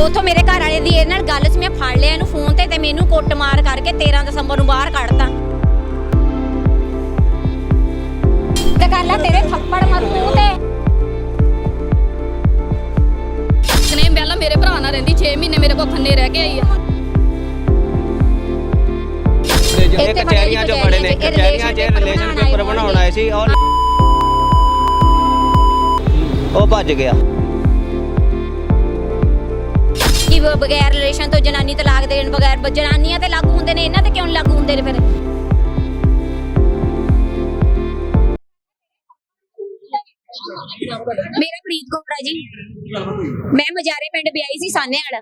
ਉਥੋਂ ਮੇਰੇ ਘਰ ਵਾਲੇ ਦੀ ਇਹ ਨਾਲ ਗੱਲ ਸੀ ਮੈਂ ਫੜ ਲਿਆ ਇਹਨੂੰ ਫੋਨ ਤੇ ਤੇ ਮੈਨੂੰ ਕੁੱਟਮਾਰ ਕਰਕੇ 13 ਦਸੰਬਰ ਨੂੰ ਬਾਹਰ ਕੱਢਤਾ। ਤੇ ਗੱਲ ਆ ਤੇਰੇ ਥੱਪੜ ਮਾਰੂ ਮੂੰਹ ਤੇ। ਨੇ ਪਹਿਲਾਂ ਮੇਰੇ ਭਰਾ ਨਾਲ ਰਹਿੰਦੀ 6 ਮਹੀਨੇ ਮੇਰੇ ਕੋਲ ਖੰਨੇ ਰਹਿ ਕੇ ਆਈ ਆ। ਤੇ ਜੋ ਇਹ ਇੱਥੇ ਕਚਹਿਰੀਆਂ ਚੋਂ ਬੜੇ ਬੜੇ ਨੇ ਇਹ ਕਚਹਿਰੀਆਂ 'ਚ relation ਰਿਲੇਸ਼ਨ ਪੇਪਰ ਬਣਾਉਣ ਆਏ ਸੀ ਔਰ ਉਹ ਭੱਜ ਗਿਆ। ਕਿ ਬਗੈਰ ਰਿਲੇਸ਼ਨ ਤੋਂ ਜਨਾਨੀ ਤਲਾਕ ਦੇਣ ਬਗੈਰ ਜਨਾਨੀਆਂ ਤੇ ਲਾਗੂ ਹੁੰਦੇ ਨੇ, ਇਹਨਾਂ ਤੇ ਕਿਉਂ ਲਾਗੂ ਹੁੰਦੇ ਨੇ ਫਿਰ? ਮੇਰਾ ਪ੍ਰੀਤ ਕੌਰ ਆ ਜੀ। ਮੈਂ ਮਜਾਰੇ ਪਿੰਡ ਵਿਆਹੀ ਸੀ ਸਾਨੇ ਵਾਲਾ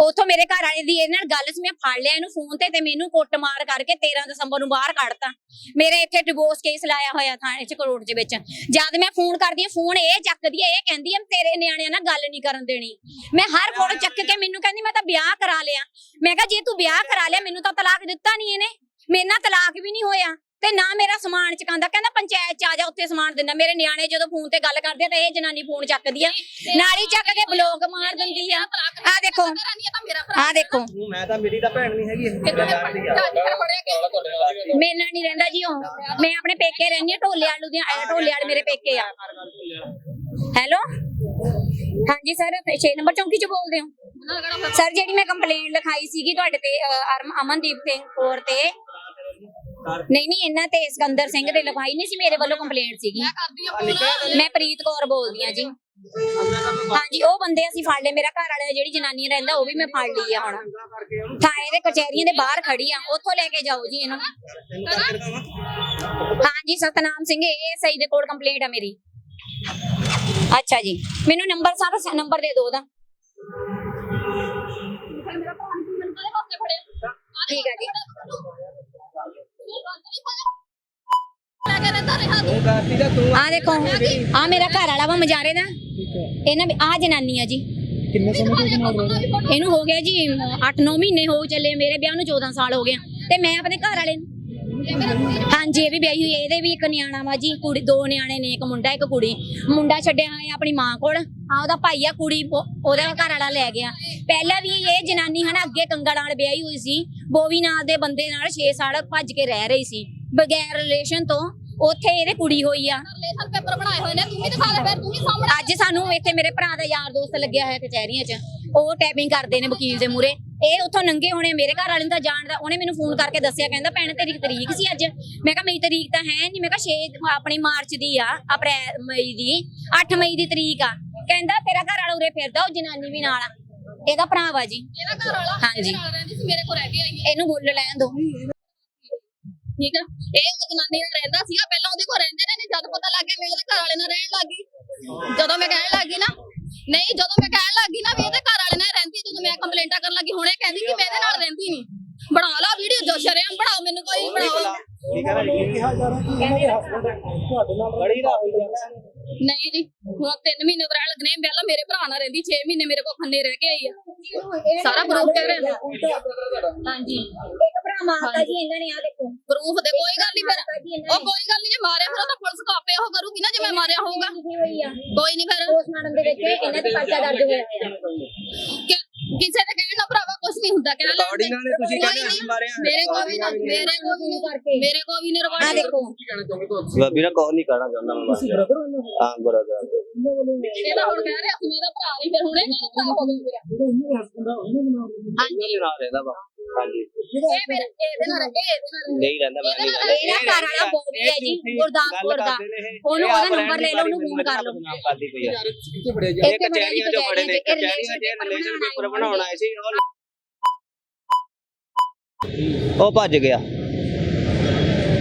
ਉਥੋਂ ਮੇਰੇ ਘਰ ਵਾਲੇ ਦੀ ਇਹ ਨਾਲ ਗੱਲ ਸੀ, ਮੈਂ ਫੜ ਲਿਆ ਇਹਨੂੰ ਫੋਨ ਤੇ ਤੇ ਮੈਨੂੰ ਕੁੱਟਮਾਰ ਕਰਕੇ 13 ਦਸੰਬਰ ਨੂੰ ਬਾਹਰ ਕੱਢਤਾ। ਮੇਰੇ ਇੱਥੇ ਡਿਵੋਰਸ ਕੇਸ ਲਾਇਆ ਹੋਇਆ ਥਾਣੇ ਚ ਕਰੋੜ ਦੇ ਵਿੱਚ। ਜਦ ਮੈਂ ਫੋਨ ਕਰਦੀ ਆ ਫੋਨ ਇਹ ਚੱਕਦੀ ਆ ਇਹ ਕਹਿੰਦੀ ਆ ਤੇਰੇ ਨਿਆਣਿਆਂ ਨਾਲ ਗੱਲ ਨਹੀਂ ਕਰਨ ਦੇਣੀ। ਮੈਂ ਹਰ ਫੋਨ ਚੱਕ ਕੇ ਮੈਨੂੰ ਕਹਿੰਦੀ, ਮੈਂ ਤਾਂ ਵਿਆਹ ਕਰਾ ਲਿਆ। ਮੈਂ ਕਿਹਾ, ਜੇ ਤੂੰ ਵਿਆਹ ਕਰਾ ਲਿਆ, ਮੈਨੂੰ ਤਾਂ ਤਲਾਕ ਦਿੱਤਾ ਨਹੀਂ ਇਹਨੇ। ਮੇਰੇ ਨਾਲ ਤਲਾਕ ਵੀ ਨਹੀਂ ਹੋਇਆ। ਤੇ ਨਾ ਮੇਰਾ ਸਮਾਨ ਚਕਾਉਂਦਾ। ਕਹਿੰਦਾ ਪੰਚਾਇਤ ਚ ਆ ਜਾ ਉੱਥੇ ਸਮਾਨ ਦਿੰਦਾ। ਮੇਰੇ ਨਿਆਣੇ ਜਦੋਂ ਫੋਨ ਤੇ ਗੱਲ ਕਰਦੇ ਆ ਤਾਂ ਇਹ ਜਨਾਨੀ ਫੋਨ ਚੱਕਦੀ ਆ। ਨਾਲੀ ਚੱਕ ਕੇ ਬਲੌਗ ਮਾਰ ਦਿੰਦੀ ਆ। ਆ ਦੇਖੋ। ਆ ਦੇਖੋ। ਮੈਂ ਤਾਂ ਮੇਰੀ ਤਾਂ ਭੈਣ ਨਹੀਂ ਹੈਗੀ ਮੇਰੇ ਨਾਲ ਨਹੀਂ ਰਹਿੰਦਾ ਜੀ ਉਹ। ਮੈਂ ਆਪਣੇ ਪੇਕੇ ਰਹਿੰਦੀ ਆ ਢੋਲੇ ਆਲੂ ਦੀਆਂ ਢੋਲੇ ਵਾਲੇ ਮੇਰੇ ਪੇਕੇ ਆ। ਹੈਲੋ? ਹਾਂਜੀ ਸਰ 6 ਨੰਬਰ ਚੌਂਕੀ ਚ ਬੋਲਦੇ ਹੋ। ਸਰ ਜਿਹੜੀ ਮੈਂ ਕੰਪਲੇਂਟ ਲਿਖਾਈ ਸੀਗੀ ਤੁਹਾਡੇ ਤੇ ਅਰਮ- ਅਮਨਦੀਪ ਸਿੰਘ ਕੌਰ ਤੇ ਨਹੀਂ ਨਹੀਂ ਇਹਨਾਂ ਤੇ ਸਿਕੰਦਰ ਸਿੰਘ ਤੇ ਲਿਖਾਈ ਨਹੀਂ ਸੀ ਮੇਰੇ ਵੱਲੋਂ ਕੰਪਲੇਂਟ ਸੀਗੀ। ਮੈਂ ਪ੍ਰੀਤ ਕੌਰ ਬੋਲਦੀ ਆ ਜੀ। ਹਾਂਜੀ ਉਹ ਬੰਦੇ ਅਸੀਂ ਫੜ ਲਏ। ਮੇਰਾ ਘਰ ਵਾਲਾ ਜਿਹੜੀ ਜਨਾਨੀ ਰਹਿੰਦਾ ਉਹ ਵੀ ਮੈਂ ਫੜ ਲਈ ਆ ਹੁਣ। ਥਾਣੇ ਦੇ ਕਚਹਿਰੀਆਂ ਦੇ ਬਾਹਰ ਖੜੀ ਆ। ਉੱਥੋਂ ਲੈ ਕੇ ਜਾਓ ਜੀ ਇਹਨੂੰ। ਹਾਂਜੀ ਸਤਨਾਮ ਸਿੰਘ ਇਹ ਸਹੀ ਦੇ ਕੋਲ ਕੰਪਲੇਂਟ ਆ ਮੇਰੀ। ਅੱਛਾ ਜੀ। ਮੈਨੂੰ ਨੰਬਰ ਸਾਰਾ ਨੰਬਰ ਦੇ ਦਿਓ ਉਹਦਾ। ਠੀਕ ਹੈ ਜੀ। ਆ ਦੇਖੋ ਆ ਮੇਰਾ ਘਰ ਵਾਲਾ ਵਾ ਮਜਾਰੇ ਦਾ। ਇਹਨਾਂ ਆ। ਜਨਾਨੀ ਆ ਜੀ। ਕਿੰਨੇ ਸਮੇਂ ਨਾਲ? ਇਹਨੂੰ ਹੋ? ਗਿਆ ਜੀ 8-9 ਮਹੀਨੇ ਹੋ ਚੱਲੇ ਮੇਰੇ ਵਿਆਹ ਨੂੰ 14 ਸਾਲ ਹੋ ਗਏ ਤੇ ਮੈਂ ਆਪਣੇ ਘਰ ਵਾਲੇ ਨੂੰ ਹਾਂਜੀ ਇਹ ਵੀ ਵਿਆਹੀ ਹੋਈ ਇਹਦੇ ਵੀ ਇੱਕ ਨਿਆਣਾ ਵਾ ਜੀ ਕੁੜੀ ਦੋ ਨਿਆਣੇ ਨੇ ਇੱਕ ਮੁੰਡਾ ਇੱਕ ਕੁੜੀ। ਮੁੰਡਾ ਛੱਡਿਆ ਹੋਇਆ ਆਪਣੀ ਮਾਂ ਕੋਲ। ਆ ਉਹਦਾ ਭਾਈ ਆ ਕੁੜੀ ਉਹ- ਉਹਦਾ ਘਰ ਵਾਲਾ ਲੈ ਗਿਆ। ਪਹਿਲਾਂ ਵੀ ਇਹ ਜਨਾਨੀ ਹਨਾ ਅੱਗੇ ਕੰਗਲ ਨਾਲ ਵਿਆਹੀ ਹੋਈ ਸੀ। ਬੋਵੀ ਨਾਂ ਦੇ ਬੰਦੇ ਨਾਲ 6 ਸਾਲ ਭੱਜ ਕੇ ਰਹਿ ਰਹੀ ਸੀ। ਬਗੈਰ ਰਿਲੇਸ਼ਨ ਤੋਂ ਉੱਥੇ ਇਹਦੇ ਕੁੜੀ ਹੋਈ ਆ। ਰਿਲੇਸ਼ਨ ਪੇਪਰ ਬਣਾਏ ਹੋਏ ਨੇ ਤੂੰ ਵੀ ਦਿਖਾ ਦੇ ਫਿਰ ਤੂੰ ਵੀ ਸਾਹਮਣੇ ਅੱਜ ਸਾਨੂੰ ਇੱਥੇ ਮੇਰੇ ਭਰਾ ਦਾ ਯਾਰ ਦੋਸਤ ਲੱਗਿਆ ਹੋਇਆ ਕਚਹਿਰੀਆਂ 'ਚ। ਉਹ ਟੈਪਿੰਗ ਕਰਦੇ ਨੇ ਵਕੀਲ ਦੇ ਮੂਰੇ ਇਹ ਉੱਥੋਂ ਨੰਗੇ ਹੋਣੇ ਮੇਰੇ ਘਰ ਵਾਲੇ ਨੂੰ ਤਾਂ ਜਾਣਦਾ ਉਹਨੇ ਮੈਨੂੰ ਫੋਨ ਕਰਕੇ ਦੱਸਿਆ ਕਹਿੰਦਾ ਭੈਣ ਤੇਰੀ ਤਰੀਕ ਸੀ ਅੱਜ। ਮੈਂ ਕਿਹਾ ਮੇਰੀ ਤਰੀਕ ਤਾਂ ਹੈ ਨਹੀਂ ਮੈਂ ਕਿਹਾ 6 ਆਪਣੀ ਮਾਰਚ ਦੀ ਆ ਅਪ੍ਰੈਲ ਮਈ ਦੀ 8 ਮਈ ਦੀ ਤਰੀਕ ਆ। ਕਹਿੰਦਾ ਤੇਰਾ ਘਰ ਵਾਲਾ ਉਰੇ ਫਿਰਦਾ ਉਹ ਜਨਾਨੀ ਵੀ ਨਾਲ ਆ। ਇਹਦਾ ਭਰਾ ਵਾ ਜੀ। ਇਹਦਾ ਘਰ ਵਾਲਾ? ਹਾਂਜੀ। ਮੇਰੇ ਕੋਲ ਰਹਿ ਕੇ ਆਈ ਇਹਨੂੰ ਬੋਲ ਲੈਣ ਦੋ। ਠੀਕ ਆ? ਇਹ ਇੱਕ ਜਨਾਨੀ ਨਾਲ ਰਹਿੰਦਾ ਸੀਗਾ ਪਹਿਲਾਂ ਉਹਦੇ ਕੋਲ ਰਹਿੰਦੇ ਨੇ ਜਦ ਪਤਾ ਲੱਗ ਗਿਆ ਮੈਂ ਉਹਦੇ ਘਰ ਵਾਲੇ ਨਾਲ ਰਹਿਣ ਲੱਗੀ ਜਦੋਂ ਮੈਂ ਕਹਿਣ ਲੱਗੀ ਨਾ ਨਹੀਂ ਜਦੋਂ ਮੈਂ ਕਹਿਣ ਲੱਗੀ ਨਾ ਵੀ ਇਹਦੇ ਘਰ ਵਾਲੇ ਨਾਲ ਰਹਿੰਦੀ ਜਦੋਂ ਮੈਂ ਕੰਪਲੇਂਟਾਂ ਕਰਨ ਲੱਗੀ ਹੁਣੇ ਕਹਿੰਦੀ ਕਿ ਮੈਂ ਇਹਦੇ ਨਾਲ ਰਹਿੰਦੀ ਨਹੀਂ। ਬਣਾ ਲਾ ਵੀਡੀਓ ਜੋ ਸ਼ਰੇਆਮ ਬਣਾਓ ਮੈਨੂੰ ਕੋਈ ਬਣਾਓ। ਠੀਕ ਹੈ ਨਾ? ਇਹ ਕਿਹਾ ਜਾ ਰਿਹਾ ਕਿ ਇਹਨਾਂ ਦੇ ਹਸਬੰਡ ਤੁਹਾਡੇ ਨਾਲ ਬੜੀ ਦਾ ਹੋਈ ਜਾਂਦਾ ਨਹੀਂ ਜੀ ਹੁਣ 3 ਮਹੀਨੇ ਤੋਂ ਰਹਿਣ ਲੱਗਨੇ ਪਹਿਲਾਂ ਮੇਰੇ ਭਰਾ ਨਾਲ ਰਹਿੰਦੀ 6 ਮਹੀਨੇ ਮੇਰੇ ਕੋਲ ਖੰਨੇ ਰਹਿ ਕੇ ਆਈ ਆ। ਸਾਰਾ proof ਕਰ ਰਿਹਾ। ਹਾਂਜੀ। ਇੱਕ ਭਰਾ ਮਾਰਤਾ ਜੀ ਇਹਨਾਂ ਨੇ ਆ ਦੇਖੋ। ਪ੍ਰੂਫ ਦੇ ਕੋਈ ਗੱਲ ਨਹੀਂ ਫਿਰ। ਉਹ ਕੋਈ ਗੱਲ ਨਹੀਂ ਜੇ ਮਾਰਿਆ ਫਿਰ ਉਹ ਤਾਂ ਪੁਲਿਸ ਕਾਪੇ ਉਹ ਕਰੂਗੀ ਨਾ ਜੇ ਮੈਂ ਮਾਰਿਆ ਹੋਊਗਾ। ਲਿਖੀ ਹੋਈ ਆ। ਕੋਈ ਨਹੀਂ ਫਿਰ। ਪੋਸਟਮਾਰਟਮ ਦੇ ਵਿੱਚ ਇਹਨਾਂ ਦੀ ਪਰਚਾ ਦਰਜ ਹੋਇਆ। ਹੋਇਆ ਕਿ- ਕਿਸੇ ਦੇ ਨਹੀਂ ਹੁੰਦਾ ਕਹਿ ਲੈਣ ਦੇ। ਰਿਕਾਰਡਿੰਗ ਵਾਲੇ ਤੁਸੀਂ ਕਹਿੰਦੇ ਅਸੀਂ ਨਹੀਂ, ਮਾਰਿਆ ਮੇਰੇ ਕੋਲ ਵੀ ਨਹੀਂ ਮੇਰੇ ਕੋਲ ਵੀ ਨਹੀਂ ਮੇਰੇ ਕੋਲ ਵੀ ਨਹੀਂ ਆ ਰਿਕਾਰਡ ਦੇਖੋ। ਵੀਰਾ ਕੋਈ ਨਹੀਂ ਕਹਿਣਾ ਚਾਹੁੰਦਾ ਮੈਂ ਬਸ ਬ੍ਰਦਰ ਹੋ ਨਾ। ਹਾਂ ਬਰਾਬਰ ਇਹ ਤਾਂ ਹੁਣ ਕਹਿ ਰਿਹਾ ਸੀ ਮੇਰਾ ਭਰਾ ਨਹੀਂ ਫਿਰ ਹੁਣੇ ਗੱਲ ਤਾਂ ਹੋ ਗਈ ਮੇਰਾ ਦੇ ਆ ਦੇ। ਹਾਂਜੀ। ਨਾਲ ਰਹਿੰਦਾ ਵਾ। ਹਾਂਜੀ। ਇਹ ਮੇਰੇ ਇਹਦੇ ਨਾਲ ਇਹ ਇਹਦੇ ਨਾਲ ਨਹੀਂ ਰਹਿੰਦਾ ਮੈਂ ਨਹੀਂ ਰਹਿੰਦਾ। ਇਹਦਾ ਘਰ ਵਾਲਾ ਬੋਬੀ ਹੈ ਜੀ ਗੁਰਦਾਸਪੁਰ ਦਾ। ਉਹਨੂੰ ਉਹਦਾ ਨੰਬਰ ਲੈ ਲਓ ਉਹਨੂੰ ਫੋਨ ਕਰ ਲਓ। ਕਰਦੀ ਪਈ ਆ। ਕਿੱਥੇ ਬੜਿਆ ਇਹ ਇੱਥੇ ਬੜੇ ਕਚਹਿਰੀਆਂ ਚੋਂ ਬੜੇ ਨੇ ਕਚਹਿਰੀਆਂ 'ਚ ਰਿਲੇਸ਼ਨ ਪੇਪਰ ਬਣਾਉਣ ਆਏ ਸੀ ਔਰ ਉਹ ਭੱਜ ਗਿਆ।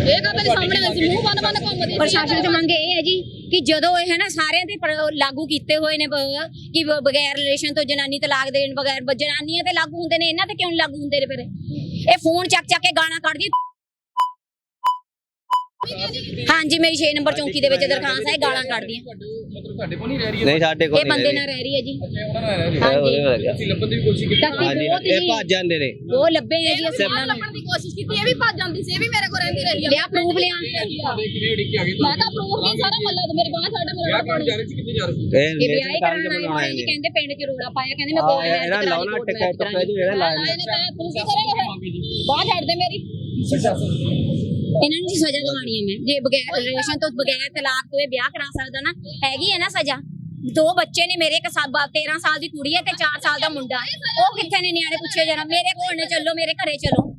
ਇਹ ਕਹਤਾ ਨਹੀਂ ਸਾਹਮਣੇ ਆਈ ਸੀ ਮੂੰਹ ਬੰਦ ਬੰਦ ਘੁੰਮਦੀ ਸੀ। ਪ੍ਰਸ਼ਾਸਨ ਤੋਂ ਮੰਗ ਇਹ ਹੈ ਜੀ ਕਿ ਜਦੋਂ ਇਹ ਹੈ ਨਾ ਸਾਰਿਆਂ ਤੇ ਪਰ- ਲਾਗੂ ਕੀਤੇ ਹੋਏ ਨੇ ਬ- ਕਿ ਬ- ਬਗੈਰ ਰਿਲੇਸ਼ਨ ਤੋਂ ਜਨਾਨੀ ਤਲਾਕ ਦੇਣ ਬਗੈਰ ਬ- ਜਨਾਨੀਆਂ ਤੇ ਲਾਗੂ ਹੁੰਦੇ ਨੇ ਇਹਨਾਂ ਤੇ ਕਿਉਂ ਨੀ ਲਾਗੂ ਹੁੰਦੇ ਨੇ ਫਿਰ? ਇਹ ਫੋਨ ਚੱਕ ਚੱਕ ਕੇ ਗਾਣਾ ਕੱਢਦੀ ਹਾਂਜੀ ਮੇਰੀ 6 ਨੰਬਰ ਚੌਂਕੀ ਦੇ ਵਿੱਚ ਦਰਖਾਸਤ ਹੈ ਗਾਲਾਂ ਕੱਢਦੀਆਂ। ਮਤਲਬ ਤੁਹਾਡੇ ਕੋਲ ਨਹੀਂ ਰਹਿ ਰਹੀ ਨਹੀਂ ਸਾਡੇ ਕੋਲ ਇਹ ਬੰਦੇ ਨਾਲ ਰਹਿ। ਰਹੀ ਹੈ ਜੀ। ਉਹਨਾਂ ਨਾਲ ਰਹਿ ਰਹੀ ਗਿਆ। ਅਸੀਂ ਲੱਭਣ ਦੀ ਵੀ ਕੋਸ਼ਿਸ਼ ਕੀਤੀ। ਧੱਕੇ ਹਾਂਜੀ ਬਹੁਤ ਇਹ ਜੀ ਭੱਜ ਜਾਂਦੇ ਨੇ। ਉਹ ਲੱਭੇ ਹੈ ਜੀ ਅਸੀਂ ਨੂੰ। ਲੱਭਣ ਦੀ ਕੋਸ਼ਿਸ਼ ਕੀਤੀ ਇਹ ਵੀ ਭੱਜ ਜਾਂਦੀ ਸੀ ਇਹ ਵੀ ਮੇਰੇ ਕੋਲ ਰਹਿੰਦੀ ਰਹੀ ਆ। ਲਿਆ ਪ੍ਰੂਫ ਲਿਆ। ਤੁਹਾਡੇ ਕਿਵੇਂ ਉਡੀਕ ਆ ਗਏ? ਮੈਂ ਤਾਂ ਪ੍ਰੂਫ ਨਹੀਂ ਸਾਰਾ ਮੱਲਾ ਤੇ ਮੇਰੇ ਬਾਹਰ ਸਾਡਾ ਮੇਰਾ ਵਿਆਹ ਕਰਨ ਜਾ ਰਹੇ ਸੀ ਕਿੱਥੇ ਜਾ ਰਹੇ ਸੀ? ਇਹ ਇਹ ਵਿਆਹ ਹੀ ਕਰਾਉਣ ਆਏ ਹੋਏ ਜੀ ਨੇ ਕਹਿੰਦੇ ਪਿੰਡ ਚ ਰੋਲਾ ਪਾਇਆ ਕਹਿੰਦੇ ਮੈਂ ਆਹ ਕੋਲ ਇਹਨਾਂ ਲਾਉਣਾ ਟਿਕਟ ਟੁਕਟ ਜਿਹੜਾ ਲਾਇਆ ਤੂੰ ਕੀ ਕਰੇਗਾ ਫਿਰ ਬਾਹਰ ਛੱਡ ਦੇ ਮੇਰੀ। ਇਹਨਾਂ ਨੂੰ ਸਜ਼ਾ ਦਿਵਾਣੀ ਹੈ ਮੈਂ। ਜੇ ਬਗੈਰ ਰਿਲੇਸ਼ਨ ਤੋਂ ਬਗੈਰ ਤਲਾਕ ਤੋਂ ਇਹ ਵਿਆਹ ਕਰਾ ਸਕਦਾ ਨਾ, ਹੈਗੀ ਹੈ ਨਾ ਸਜ਼ਾ। ਦੋ ਬੱਚੇ ਨੇ ਮੇਰੇ ਇੱਕ 13 ਸਾਲ ਦੀ ਕੁੜੀ ਹੈ ਤੇ 4 ਸਾਲ ਦਾ ਮੁੰਡਾ ਉਹ ਕਿੱਥੇ ਨੇ ਨਿਆਣੇ ਪੁੱਛੇ ਜਾਣਾ? ਮੇਰੇ ਕੋਲ ਨੇ, ਚੱਲੋ, ਮੇਰੇ ਘਰੇ ਚਲੋ।